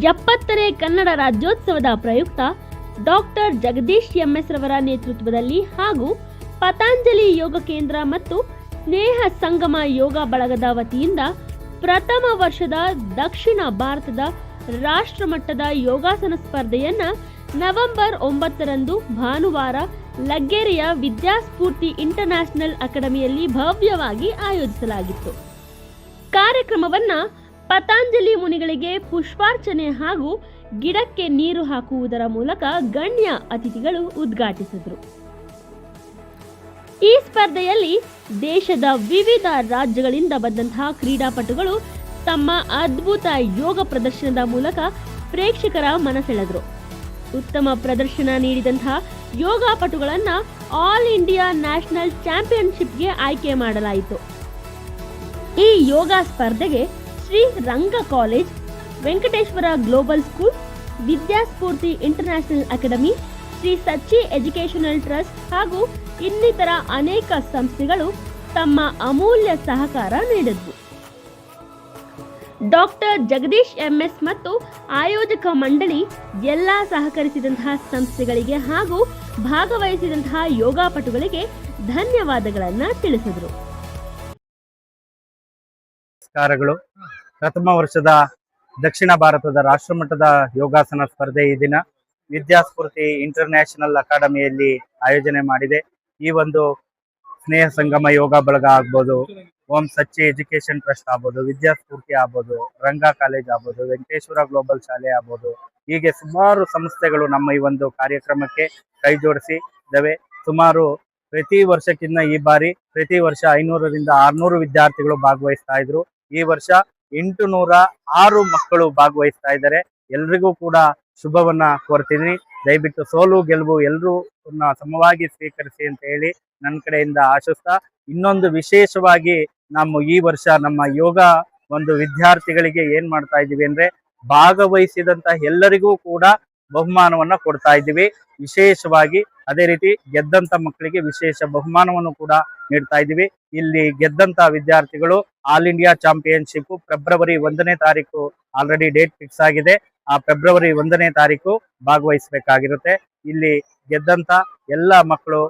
ಎಪ್ಪತ್ತನೇ ಕನ್ನಡ ರಾಜ್ಯೋತ್ಸವದ ಪ್ರಯುಕ್ತ ಡಾಕ್ಟರ್ ಜಗದೀಶ್ ಎಂಎಸ್ ರವರ ನೇತೃತ್ವದಲ್ಲಿ ಹಾಗೂ ಪತಾಂಜಲಿ ಯೋಗ ಕೇಂದ್ರ ಮತ್ತು ಸ್ನೇಹ ಸಂಗಮ ಯೋಗ ಬಳಗದ ವತಿಯಿಂದ ಪ್ರಥಮ ವರ್ಷದ ದಕ್ಷಿಣ ಭಾರತದ ರಾಷ್ಟ್ರಮಟ್ಟದ ಯೋಗಾಸನ ಸ್ಪರ್ಧೆಯನ್ನ ನವೆಂಬರ್ ಒಂಬತ್ತರಂದು ಭಾನುವಾರ ಲಗ್ಗೆರೆಯ ವಿದ್ಯಾಸ್ಫೂರ್ತಿ ಇಂಟರ್ನ್ಯಾಷನಲ್ ಅಕಾಡೆಮಿಯಲ್ಲಿ ಭವ್ಯವಾಗಿ ಆಯೋಜಿಸಲಾಗಿತ್ತು. ಕಾರ್ಯಕ್ರಮವನ್ನ ಪತಾಂಜಲಿ ಮುನಿಗಳಿಗೆ ಪುಷ್ಪಾರ್ಚನೆ ಹಾಗೂ ಗಿಡಕ್ಕೆ ನೀರು ಹಾಕುವುದರ ಮೂಲಕ ಗಣ್ಯ ಅತಿಥಿಗಳು ಉದ್ಘಾಟಿಸಿದರು. ಈ ಸ್ಪರ್ಧೆಯಲ್ಲಿ ದೇಶದ ವಿವಿಧ ರಾಜ್ಯಗಳಿಂದ ಬಂದಂತಹ ಕ್ರೀಡಾಪಟುಗಳು ತಮ್ಮ ಅದ್ಭುತ ಯೋಗ ಪ್ರದರ್ಶನದ ಮೂಲಕ ಪ್ರೇಕ್ಷಕರ ಮನಸೆಳೆದರು. ಉತ್ತಮ ಪ್ರದರ್ಶನ ನೀಡಿದಂತಹ ಯೋಗಾಪಟುಗಳನ್ನ ಆಲ್ ಇಂಡಿಯಾ ನ್ಯಾಷನಲ್ ಚಾಂಪಿಯನ್ಶಿಪ್ಗೆ ಆಯ್ಕೆ ಮಾಡಲಾಯಿತು. ಈ ಯೋಗ ಸ್ಪರ್ಧೆಗೆ Shri Ranga college, Venkateshwara global school Vidyaspoorthi international academy, Shri Sachchi educational trust ಹಾಗೂ ಇನ್ನಿತರ ಅನೇಕ ಸಂಸ್ಥೆಗಳು ತಮ್ಮ ಅಮೂಲ್ಯ ಸಹಕಾರ ನೀಡಿದ್ವು. ಡಾಕ್ಟರ್ ಜಗದೀಶ್ ಎಂಎಸ್ ಮತ್ತು ಆಯೋಜಕ ಮಂಡಳಿ ಎಲ್ಲ ಸಹಕರಿಸಿದಂತಹ ಸಂಸ್ಥೆಗಳಿಗೆ ಹಾಗೂ ಭಾಗವಹಿಸಿದಂತಹ ಯೋಗಾಪಟುಗಳಿಗೆ ಧನ್ಯವಾದಗಳನ್ನು ತಿಳಿಸಿದರು. ನಮಸ್ಕಾರಗಳು. ಪ್ರಥಮ ವರ್ಷದ ದಕ್ಷಿಣ ಭಾರತದ ರಾಷ್ಟ್ರಮಟ್ಟದ ಯೋಗಾಸನ ಸ್ಪರ್ಧೆ ಈ ದಿನ ವಿದ್ಯಾಸ್ಫೂರ್ತಿ ಇಂಟರ್ನ್ಯಾಷನಲ್ ಅಕಾಡೆಮಿಯಲ್ಲಿ ಆಯೋಜನೆ ಮಾಡಿದೆ. ಈ ಒಂದು ಸ್ನೇಹ ಸಂಗಮ ಯೋಗ ಬಳಗ ಆಗ್ಬೋದು, ಓಂ ಸಚ್ಚಿ ಎಜುಕೇಶನ್ ಟ್ರಸ್ಟ್ ಆಗ್ಬೋದು, ವಿದ್ಯಾಸ್ಫೂರ್ತಿ ಆಗ್ಬೋದು, ರಂಗ ಕಾಲೇಜ್ ಆಗ್ಬೋದು, ವೆಂಕಟೇಶ್ವರ ಗ್ಲೋಬಲ್ ಶಾಲೆ ಆಗ್ಬೋದು. ಹೀಗೆ ಸುಮಾರು ಸಂಸ್ಥೆಗಳು ನಮ್ಮ ಈ ಒಂದು ಕಾರ್ಯಕ್ರಮಕ್ಕೆ ಕೈ ಜೋಡಿಸಿ ಇದಾವೆ ಸುಮಾರು ಪ್ರತಿ ವರ್ಷಕ್ಕಿಂತ ಈ ಬಾರಿ ಪ್ರತಿ ವರ್ಷ ಐನೂರರಿಂದ ಆರ್ನೂರು ವಿದ್ಯಾರ್ಥಿಗಳು ಭಾಗವಹಿಸ್ತಾ ಇದ್ರು. ಈ ವರ್ಷ ಎಂಟು ನೂರ ಆರು ಮಕ್ಕಳು ಭಾಗವಹಿಸ್ತಾ ಇದ್ದಾರೆ. ಎಲ್ರಿಗೂ ಕೂಡ ಶುಭವನ್ನ ಕೋರ್ತೀನಿ. ದಯವಿಟ್ಟು ಸೋಲು, ಗೆಲುವು ಎಲ್ಲರೂ ಸಮವಾಗಿ ಸ್ವೀಕರಿಸಿ ಅಂತ ಹೇಳಿ ನನ್ನ ಕಡೆಯಿಂದ ಆಶಿಸ್ತಾ, ಇನ್ನೊಂದು ವಿಶೇಷವಾಗಿ ನಮ್ಮ ಈ ವರ್ಷ ನಮ್ಮ ಯೋಗ ಒಂದು ವಿದ್ಯಾರ್ಥಿಗಳಿಗೆ ಏನ್ ಮಾಡ್ತಾ ಇದ್ದೀವಿ ಅಂದ್ರೆ ಭಾಗವಹಿಸಿದಂತ ಎಲ್ಲರಿಗೂ ಕೂಡ ಬಹುಮಾನವನ್ನ ಕೊಡ್ತಾ ಇದ್ದೀವಿ. ವಿಶೇಷವಾಗಿ ಅದೇ ರೀತಿ ಗೆದ್ದಂತ ಮಕ್ಕಳಿಗೆ ವಿಶೇಷ ಬಹುಮಾನವನ್ನು ಕೂಡ ನೀಡ್ತಾ ಇದ್ದೀವಿ. ಇಲ್ಲಿ ಗೆದ್ದಂತ ವಿದ್ಯಾರ್ಥಿಗಳು ಆಲ್ ಇಂಡಿಯಾ ಚಾಂಪಿಯನ್ಶಿಪ್ ಫೆಬ್ರವರಿ ಒಂದನೇ ತಾರೀಕು ಆಲ್ರೆಡಿ ಡೇಟ್ ಫಿಕ್ಸ್ ಆಗಿದೆ. ಆ ಫೆಬ್ರವರಿ ಒಂದನೇ ತಾರೀಕು ಭಾಗವಹಿಸಬೇಕಾಗಿರುತ್ತೆ. ಇಲ್ಲಿ ಗೆದ್ದಂತ ಎಲ್ಲ ಮಕ್ಕಳು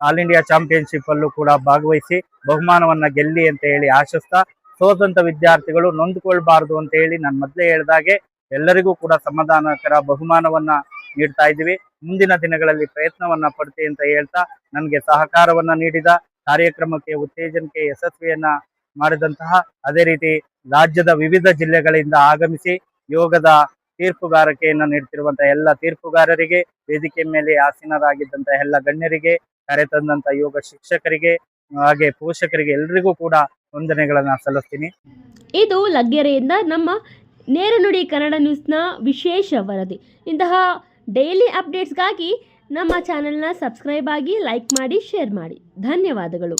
ಆಲ್ ಇಂಡಿಯಾ ಚಾಂಪಿಯನ್ಶಿಪ್ ಅಲ್ಲೂ ಕೂಡ ಭಾಗವಹಿಸಿ ಬಹುಮಾನವನ್ನ ಗೆಲ್ಲಿ ಅಂತ ಹೇಳಿ ಆಶಿಸ್ತಾ ಸೋದಂತ ವಿದ್ಯಾರ್ಥಿಗಳು ನೊಂದ್ಕೊಳ್ಬಾರ್ದು ಅಂತ ಹೇಳಿ ನಾನು ಮೊದಲೇ ಹೇಳಿದಾಗೆ ಎಲ್ಲರಿಗೂ ಕೂಡ ಸಮಾಧಾನಕರ ಬಹುಮಾನವನ್ನ ನೀಡ್ತಾ ಇದ್ದೀವಿ. ಮುಂದಿನ ದಿನಗಳಲ್ಲಿ ಪ್ರಯತ್ನವನ್ನ ಪಡ್ತೀವಿ ಅಂತ ಹೇಳ್ತಾ ನನಗೆ ಸಹಕಾರವನ್ನ ನೀಡಿದ ಕಾರ್ಯಕ್ರಮಕ್ಕೆ ಉತ್ತೇಜನಕ್ಕೆ ಯಶಸ್ವಿಯನ್ನ ಮಾಡಿದಂತಹ ಅದೇ ರೀತಿ ರಾಜ್ಯದ ವಿವಿಧ ಜಿಲ್ಲೆಗಳಿಂದ ಆಗಮಿಸಿ ಯೋಗದ ತೀರ್ಪುಗಾರಿಕೆಯನ್ನು ನೀಡ್ತಿರುವಂತಹ ಎಲ್ಲ ತೀರ್ಪುಗಾರರಿಗೆ, ವೇದಿಕೆ ಮೇಲೆ ಆಸೀನರಾಗಿದ್ದಂತಹ ಎಲ್ಲ ಗಣ್ಯರಿಗೆ, ಕರೆತಂದಂತ ಯೋಗ ಶಿಕ್ಷಕರಿಗೆ, ಹಾಗೆ ಪೋಷಕರಿಗೆ ಎಲ್ರಿಗೂ ಕೂಡ ವಂದನೆಗಳನ್ನ ಸಲ್ಲಿಸ್ತೀನಿ. ಇದು ಲಗ್ಗೆರೆಯಿಂದ ನಮ್ಮ ನೇರನುಡಿ ಕನ್ನಡ ನ್ಯೂಸ್ನ ವಿಶೇಷ ವರದಿ. ಇಂತಹ ಡೈಲಿ ಅಪ್ಡೇಟ್ಸ್ಗಾಗಿ ನಮ್ಮ ಚಾನೆಲ್ನ ಸಬ್ಸ್ಕ್ರೈಬ್ ಆಗಿ ಲೈಕ್ ಮಾಡಿ ಶೇರ್ ಮಾಡಿ. ಧನ್ಯವಾದಗಳು.